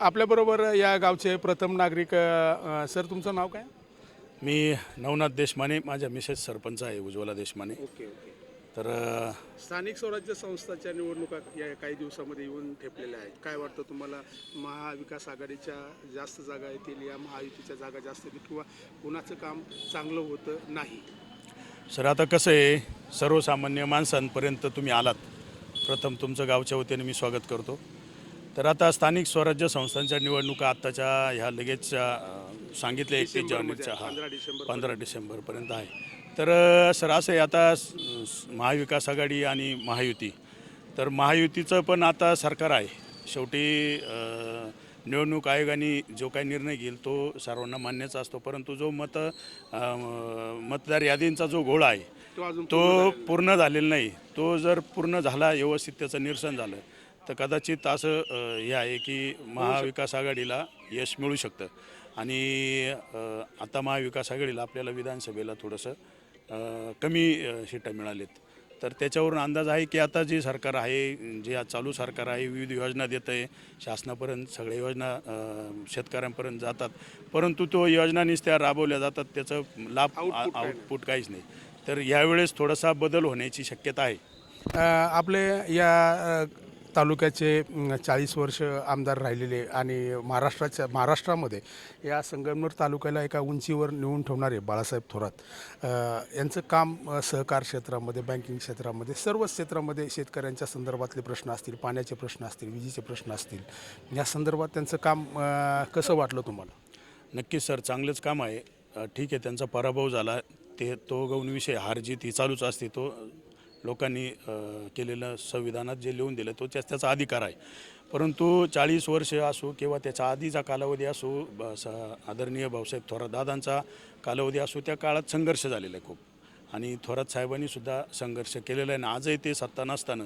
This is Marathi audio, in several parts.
आपल्याबरोबर या गावचे प्रथम नागरिक अ, सर तुमचं नाव काय? मी नवनाथ देशमाने माझ्या मिसेस सरपंच आहे उज्ज्वला देशमाने. Okay okay. तर अ, स्थानिक स्वराज्य संस्थाच्या निवडणुका या काही दिवसामध्ये येऊन ठेपलेल्या आहेत. काय वाटतं तुम्हाला? महाविकास आघाडीच्या जास्त जागा येतील या महायुतीच्या जागा जास्त येतील किंवा कुणाचं काम चांगलं होतं नाही? सर आता कसं आहे सर्वसामान्य माणसांपर्यंत तुम्ही आलात. प्रथम तुमचं गावच्या वतीने मी स्वागत करतो. तर आता स्थानिक स्वराज्य संस्थांच्या निवडणुका आत्ताच्या ह्या लगेच सांगितले एकतीस जानेवारीच्या आहे, 15 हा डिसेंबर पंधरा डिसेंबरपर्यंत आहे. तर सर असं आहे आता महाविकास आघाडी आणि महायुती. तर महायुतीचं पण आता सरकार आहे. शेवटी निवडणूक आयोगाने जो काही निर्णय घेईल तो सर्वांना मान्यच असतो. परंतु जो मत मतदार यादींचा जो घोळा आहे तो पूर्ण झालेला नाही. तो जर पूर्ण झाला व्यवस्थित त्याचं निरसन झालं तर कदाचित असं अ, हे आहे की महाविकास आघाडीला यश मिळू शकतं. आणि अ, आता महाविकास आघाडीला आपल्याला विधानसभेला थोडंसं अ, कमी अ, सीटा मिळालेत. तर त्याच्यावरून अंदाज आहे की आता जे सरकार आहे जे आज चालू सरकार आहे विविध योजना देतं आहे शासनापर्यंत सगळ्या योजना अ, शेतकऱ्यांपर्यंत जातात. परंतु तो योजना नुसत्या राबवल्या जातात त्याचं लाभ. आउटपुट काहीच नाही. तर यावेळेस थोडासा बदल होण्याची शक्यता आहे. अ, आपले या अ, तालुक्याचे चाळीस वर्ष आमदार राहिलेले आणि महाराष्ट्राच्या महाराष्ट्रामध्ये या संगमनेर तालुक्याला एका उंचीवर नेऊन ठेवणारे बाळासाहेब थोरात यांचं काम सहकार क्षेत्रामध्ये बँकिंग क्षेत्रामध्ये सर्वच क्षेत्रामध्ये शेतकऱ्यांच्या संदर्भातले प्रश्न असतील पाण्याचे प्रश्न असतील विजेचे प्रश्न असतील या संदर्भात त्यांचं काम कसं वाटलं तुम्हाला? नक्कीच सर चांगलंच काम आहे. ठीक आहे त्यांचा पराभव झाला. ते तो गौण विषय हार जीत ही चालूच असते. तो लोकांनी केलेलं संविधानात जे लिहून दिलं तो त्याच त्याचा अधिकार आहे. परंतु चाळीस वर्ष असो किंवा त्याच्या आधीचा कालावधी असो ब- स- आदरणीय भाऊसाहेब थोरात दादांचा कालावधी असो त्या काळात संघर्ष झालेला आहे खूप. आणि थोरात साहेबांनीसुद्धा संघर्ष केलेला आहे आणि आजही ते सत्ता नसताना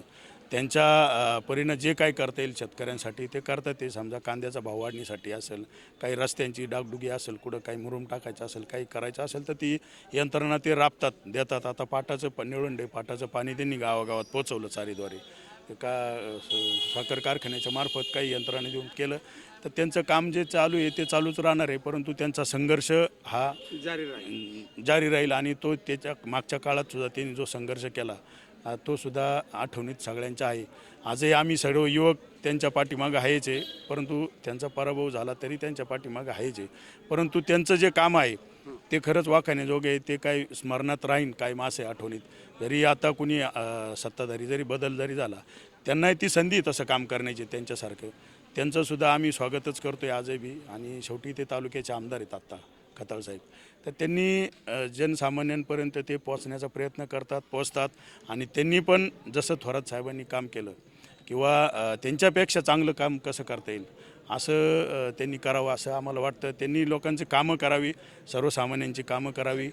त्यांच्या परीनं जे काय करता येईल शेतकऱ्यांसाठी ते करतात ते. समजा कांद्याचा भाव वाढणीसाठी असेल काही रस्त्यांची डागडुगी असेल कुठं काही मुरुम टाकायचं असेल काही करायचं असेल तर ती यंत्रणा ते राबतात. देतात. आता पाटाचं प निळवंडे पाटाचं पाणी त्यांनी गावागावात पोचवलं चारीद्वारे. स- साखर कारखान्याच्या मार्फत काही यंत्रणा देऊन केलं. तर त्यांचं काम जे चालू आहे ते चालूच राहणार आहे. परंतु त्यांचा संघर्ष हा जारी राहील. जारी राहील. आणि तो त्याच्या मागच्या काळात सुद्धा त्यांनी जो संघर्ष केला तोसुद्धा तो सुद्धा आठवणीत सगळ्यांच्या आहे. आजही आम्ही सर्व युवक त्यांच्या पाठीमागं आहेच आहे. परंतु त्यांचा पराभव झाला तरी त्यांच्या पाठीमागं आहेच आहे. परंतु त्यांचं जे काम आहे ते खरंच वाखाण्याजोगे आहे. ते काही स्मरणात राहीन काही मासे आठवणीत. जरी आता कुणी सत्ताधारी जरी बदल जरी झाला त्यांनाही ती संधी तसं काम करण्याची त्यांच्यासारखं. त्यांचंसुद्धा आम्ही स्वागतच करतो आहे आजही बी. आणि शेवटी ते तालुक्याचे आमदार आहेत आत्ता. खताळ साहेब. तर त्यांनी जनसामान्यांपर्यंत ते पोचण्याचा प्रयत्न करतात पोचतात आणि त्यांनी पण जसं थोरात साहेबांनी काम केलं किंवा त्यांच्यापेक्षा चांगलं काम कसं करता येईल असं त्यांनी करावं असं आम्हाला वाटतं. त्यांनी लोकांची कामं करावी सर्वसामान्यांची कामं करावी.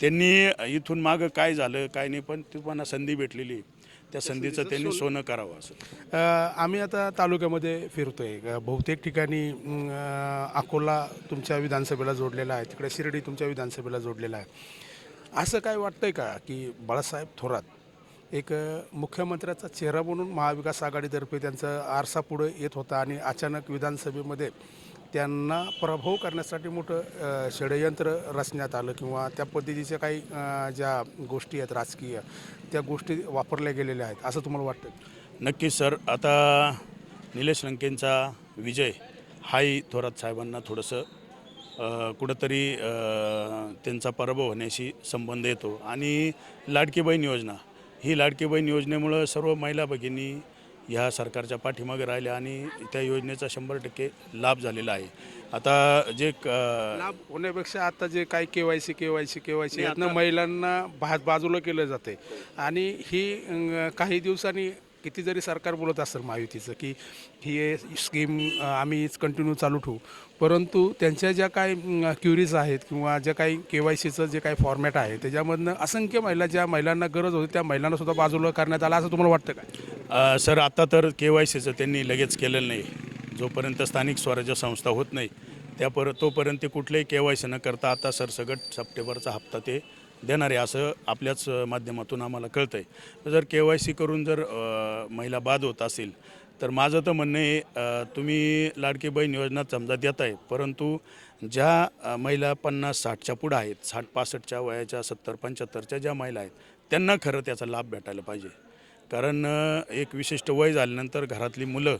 त्यांनी इथून मागं काय झालं काय नाही पण ती पण संधी भेटलेली आहे. त्या संधीचं त्यांनी सोनं. करावं असं. आम्ही आता तालुक्यामध्ये फिरतोय. अ, बहुतेक ठिकाणी अकोला तुमच्या विधानसभेला जोडलेला आहे. तिकडे शिर्डी तुमच्या विधानसभेला जोडलेला आहे. असं काय वाटतंय का की बाळासाहेब थोरात एक मुख्यमंत्र्याचा चेहरा म्हणून महाविकास आघाडीतर्फे त्यांचा आरसा पुढे येत होता आणि अचानक विधानसभेमध्ये त्यांना पराभव करण्यासाठी मोठं षडयंत्र रचण्यात आलं किंवा त्या पद्धतीच्या काही ज्या गोष्टी आहेत राजकीय त्या गोष्टी वापरल्या गेलेल्या आहेत. असं तुम्हाला वाटतं? नक्की सर. आता निलेश लंकेंचा विजय हाही थोरात साहेबांना थोडंसं कुठंतरी त्यांचा पराभव होण्याशी संबंध येतो. आणि लाडकी बहीण योजना. ही लाडकी बहीण योजनेमुळं सर्व महिला भगिनी ह्या सरकारच्या पाठीमागे राहिल्या आणि त्या योजनेचा शंभर टक्के लाभ झालेला आहे. आता जे क- लाभ होण्यापेक्षा आता जे काही K Y C K Y C K Y C यातनं महिलांना भा बाजूला केलं जाते. आणि ही अं, काही दिवसांनी किती जरी सरकार बोलत असेल महायुतीचं की ही स्कीम आम्ही कंटिन्यू चालू ठेवू. परंतु त्यांच्या ज्या काही क्युरीज आहेत किंवा ज्या काही के वाय सीचं जे काही फॉर्मॅट आहे त्याच्यामधनं असंख्य महिला ज्या महिलांना गरज होती त्या महिलांना सुद्धा बाजूला करण्यात आलं असं तुम्हाला वाटतं का? सर आता तर के वाय सीचं त्यांनी लगेच केलेलं नाही. जोपर्यंत स्थानिक स्वराज्य संस्था होत नाही त्या पर तोपर्यंत ते कुठलेही के वाय सी न करता आता सरसगट सप्टेंबरचा हप्ता ते देणार आहे असं आपल्याच माध्यमातून आम्हाला कळतं आहे जर के वाय सी करून जर महिला बाद होत असेल तर माझं तर म्हणणं आहे तुम्ही लाडकी बहीण योजना समजा देत आहे परंतु ज्या महिला पन्नास साठच्या पुढं आहेत साठ पासष्टच्या वयाच्या सत्तर पंच्याहत्तरच्या ज्या महिला आहेत त्यांना खरं त्याचा लाभ भेटायला पाहिजे. कारण एक विशिष्ट वय झाल्यानंतर घरातली मुलं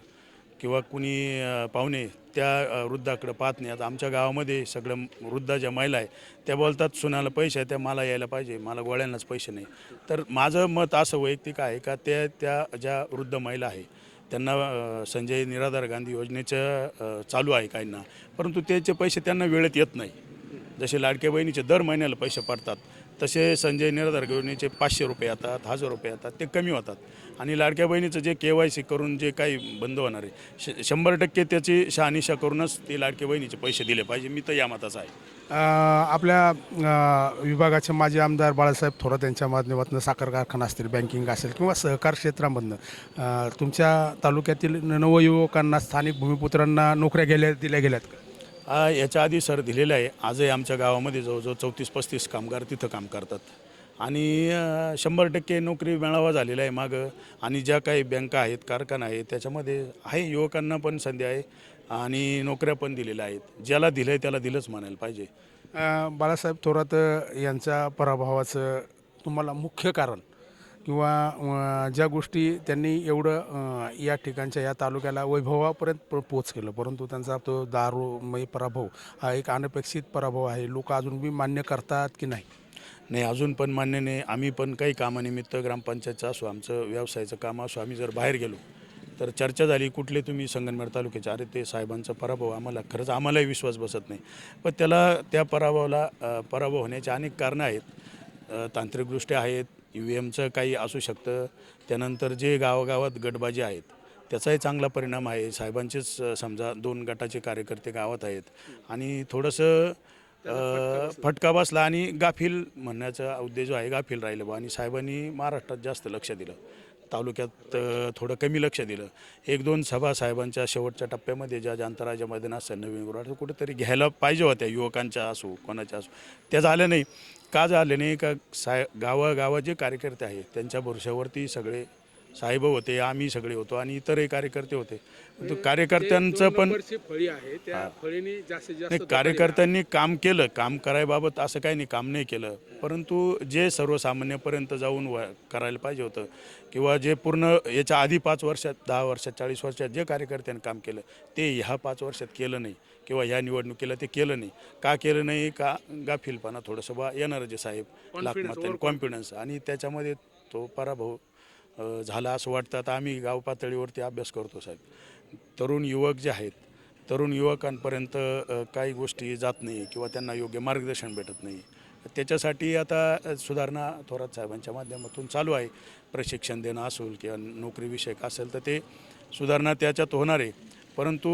किंवा कुणी पाहुणे त्या वृद्धाकडं वृद्धाकडे पाहत नाही. आता आमच्या गावामध्ये सगळं वृद्धा ज्या महिला आहे. त्या बोलतात सुनाला पैसे आहे त्या मला यायला पाहिजे. मला गोळ्यांनाच पैसे नाही. तर माझं मत असं वैयक्तिक आहे का त्या त्या ज्या वृद्ध महिला आहे त्यांना संजय निराधार गांधी योजनेचं चालू आहे काहींना. परंतु त्याचे पैसे त्यांना वेळेत येत नाही. जसे लाडक्या बहिणीचे दर महिन्याला पैसे पडतात. तसे संजय निराधार पाचशे रुपये येतात हजार रुपये येतात ते कमी होतात. आणि लाडक्या बहिणीचं जे के वाय सी करून जे काही बंद होणार आहे श शंभर टक्के त्याची शहानिशा करूनच ते लाडक्या बहिणीचे पैसे दिले पाहिजे. मी तर या मताचा आहे. आपल्या विभागाचे माजी आमदार बाळासाहेब थोरात यांच्या माध्यमातून साखर कारखाना असतील बँकिंग असेल किंवा सहकार क्षेत्रामधनं तुमच्या तालुक्यातील नवयुवकांना स्थानिक भूमिपुत्रांना नोकऱ्या गेल्या दिल्या गेल्यात का? याच्या आधी सर दिलेलं आहे. आजही आमच्या गावामध्ये जवळजवळ चौतीस पस्तीस कामगार तिथं काम करतात. आणि शंभर टक्के नोकरी मेळावा झालेला आहे मागं. आणि ज्या काही बँका आहेत कारखाना आहेत त्याच्यामध्ये आहे युवकांना पण संधी आहे आणि नोकऱ्या पण दिलेल्या आहेत. ज्याला दिलं आहे त्याला दिलंच म्हणायला पाहिजे. बाळासाहेब थोरात यांच्या पराभवाचं तुम्हाला मुख्य कारण किंवा ज्या गोष्टी त्यांनी एवढं या ठिकाणच्या या तालुक्याला वैभवापर्यंत पोच केलं परंतु त्यांचा तो दारूमय म्हणजे पराभव हा एक अनपेक्षित पराभव आहे. लोक अजून बी मान्य करतात की नाही? नाही अजून पण मान्य नाही. आम्ही पण काही कामानिमित्त ग्रामपंचायतचं असो आमचं व्यवसायाचं काम असो आम्ही जर बाहेर गेलो तर चर्चा झाली कुठले तुम्ही संगनमेर तालुक्याचे? अरे ते साहेबांचा पराभव आम्हाला खरंच आम्हालाही विश्वास बसत नाही. पण त्याला त्या पराभवाला पराभव होण्याची अनेक कारणं आहेत. तांत्रिकदृष्ट्या आहेत यू व्ही एमचं काही असू शकतं. त्यानंतर जे गावागावात गटबाजी आहेत त्याचाही चांगला परिणाम आहे. साहेबांचेच समजा दोन गटाचे कार्यकर्ते गावात आहेत आणि थोडंसं फटका बसला आणि गाफील म्हणण्याचा उद्देश जो आहे गाफील राहिलं बा आणि साहेबांनी महाराष्ट्रात जास्त लक्ष दिलं. तालुक्यात थोडं कमी लक्ष दिलं. एक दोन सभा साहेबांच्या शेवटच्या टप्प्यामध्ये ज्या जांतराच्या नसतं नवीन गुराड कुठेतरी घ्यायला पाहिजे होत्या. युवकांच्या असो कोणाच्या असो. त्या झाल्या नाही. का झाले नाही? का साय गावागावाचे कार्यकर्ते आहेत त्यांच्या भरोश्यावरती सगळे साहेब होते आम्ही सगळे होतो आणि इतरही कार्यकर्ते होते. परंतु कार्यकर्त्यांचं पण फळी आहे त्या फळीने जास्तीत नाही कार्यकर्त्यांनी काम केलं काम करायबाबत असं काही नाही काम नाही केलं. परंतु जे सर्वसामान्यपर्यंत जाऊन व करायला पाहिजे होतं किंवा जे पूर्ण याच्या आधी पाच वर्षात दहा वर्षात चाळीस वर्षात जे कार्यकर्त्यांनी काम केलं ते ह्या पाच वर्षात केलं नाही किंवा ह्या निवडणुकीला ते केलं नाही. का केलं नाही का गाफीलपणा थोडंसं बा येणार जे साहेब लाखमाते कॉन्फिडन्स आणि त्याच्यामध्ये तो पराभव झाला असं वाटतं. आता आम्ही गाव पातळीवरती अभ्यास करतो साहेब. तरुण युवक जे आहेत तरुण युवकांपर्यंत काही गोष्टी जात नाही किंवा त्यांना योग्य मार्गदर्शन भेटत नाही. त्याच्यासाठी आता सुधारणा थोरात साहेबांच्या माध्यमातून चालू आहे. प्रशिक्षण देणं असेल किंवा नोकरीविषयक असेल तर ते सुधारणा त्याच्यात होणार आहे. परंतु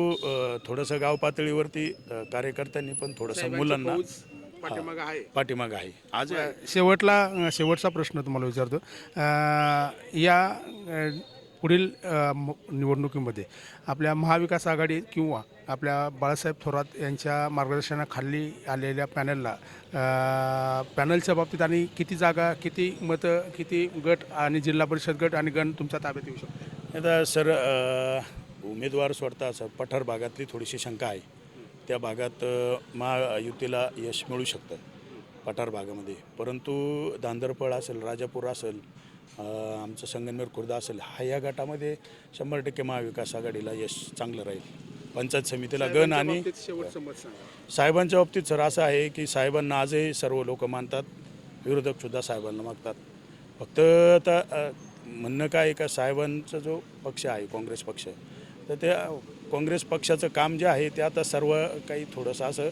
थोडंसं गाव पातळीवरती कार्यकर्त्यांनी पण थोडंसं मुलांना पाठीमागं आहे. पाठीमागं आहे. आज शेवटला शेवटचा प्रश्न तुम्हाला विचारतो. अ, या अ, पुढील अ, म- निवडणुकीमध्ये आपल्या महाविकास आघाडी किंवा आपल्या बाळासाहेब थोरात यांच्या मार्गदर्शनाखाली आलेल्या पॅनलला अ, पॅनलच्या बाबतीत आणि किती जागा किती मतं किती गट आणि जिल्हा परिषद गट आणि गण तुमच्या ताब्यात येऊ शकतो? आता सर अ, उमेदवार सोडता असं पठार भागातली थोडीशी शंका आहे. त्या भागात महायुतीला यश मिळू शकतं पठार भागामध्ये. परंतु दांदरपळ असेल राजापूर असेल आमचं संगमनेर खुर्द असेल हा या गटामध्ये शंभर टक्के महाविकास आघाडीला यश चांगलं राहील. पंचायत समितीला गण आणि साहेबांच्या बाबतीत सर असं आहे की साहेबांना आजही सर्व लोक मानतात विरोधकसुद्धा साहेबांना मागतात. फक्त आता म्हणणं काय का साहेबांचा जो पक्ष आहे काँग्रेस पक्ष तर त्या काँग्रेस पक्षाचं काम जे आहे ते आता सर्व काही थोडंसं असं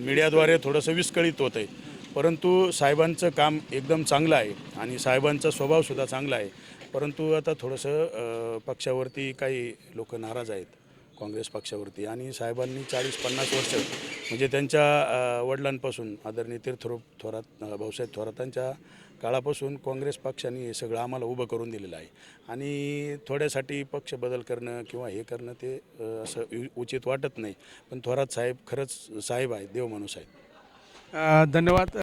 मीडियाद्वारे थोडंसं विस्कळीत होतं आहे परंतु साहेबांचं काम एकदम चांगलं आहे आणि साहेबांचा स्वभावसुद्धा चांगला आहे. परंतु आता थोडंसं पक्षावरती काही लोक नाराज आहेत काँग्रेस पक्षावरती. आणि साहेबांनी चाळीस पन्नास वर्ष म्हणजे त्यांच्या वडिलांपासून आदरणीय तीर्थरूप थोरात भाऊसाहेब थोरातांच्या काळापासून काँग्रेस पक्षाने हे सगळं आम्हाला उभं करून दिलेलं आहे. आणि थोड्यासाठी पक्ष बदल करणं किंवा हे करणं ते असं उचित वाटत नाही. पण थोरात साहेब खरंच साहेब आहेत देव माणूस आहेत धन्यवाद.